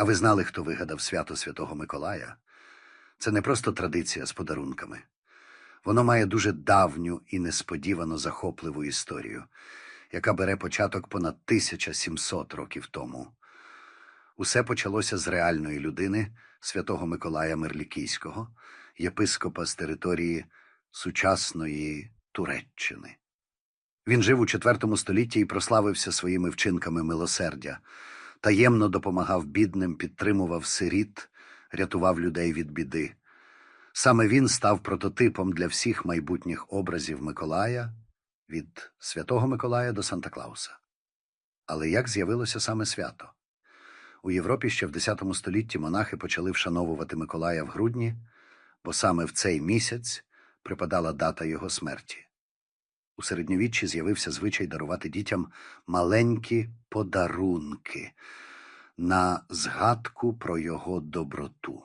А ви знали, хто вигадав свято Святого Миколая? Це не просто традиція з подарунками. Воно має дуже давню і несподівано захопливу історію, яка бере початок понад 1700 років тому. Усе почалося з реальної людини, святого Миколая Мерлікійського, єпископа з території сучасної Туреччини. Він жив у IV столітті і прославився своїми вчинками милосердя, таємно допомагав бідним, підтримував сиріт, рятував людей від біди. Саме він став прототипом для всіх майбутніх образів Миколая від Святого Миколая до Санта Клауса. Але як з'явилося саме свято? У Європі ще в X столітті монахи почали вшановувати Миколая в грудні, бо саме в цей місяць припадала дата його смерті. У середньовіччі з'явився звичай дарувати дітям маленькі подарунки на згадку про його доброту.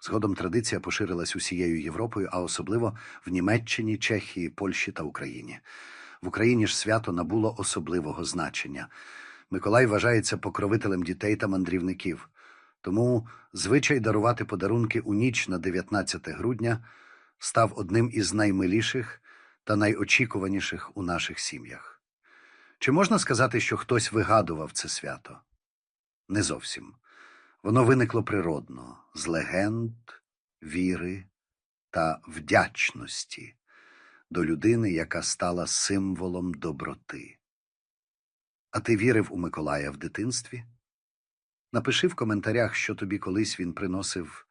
Згодом традиція поширилась усією Європою, а особливо в Німеччині, Чехії, Польщі та Україні. В Україні ж свято набуло особливого значення. Миколай вважається покровителем дітей та мандрівників. Тому звичай дарувати подарунки у ніч на 19 грудня став одним із наймиліших та найочікуваніших у наших сім'ях. Чи можна сказати, що хтось вигадував це свято? Не зовсім. Воно виникло природно, з легенд, віри та вдячності до людини, яка стала символом доброти. А ти вірив у Миколая в дитинстві? Напиши в коментарях, що тобі колись він приносив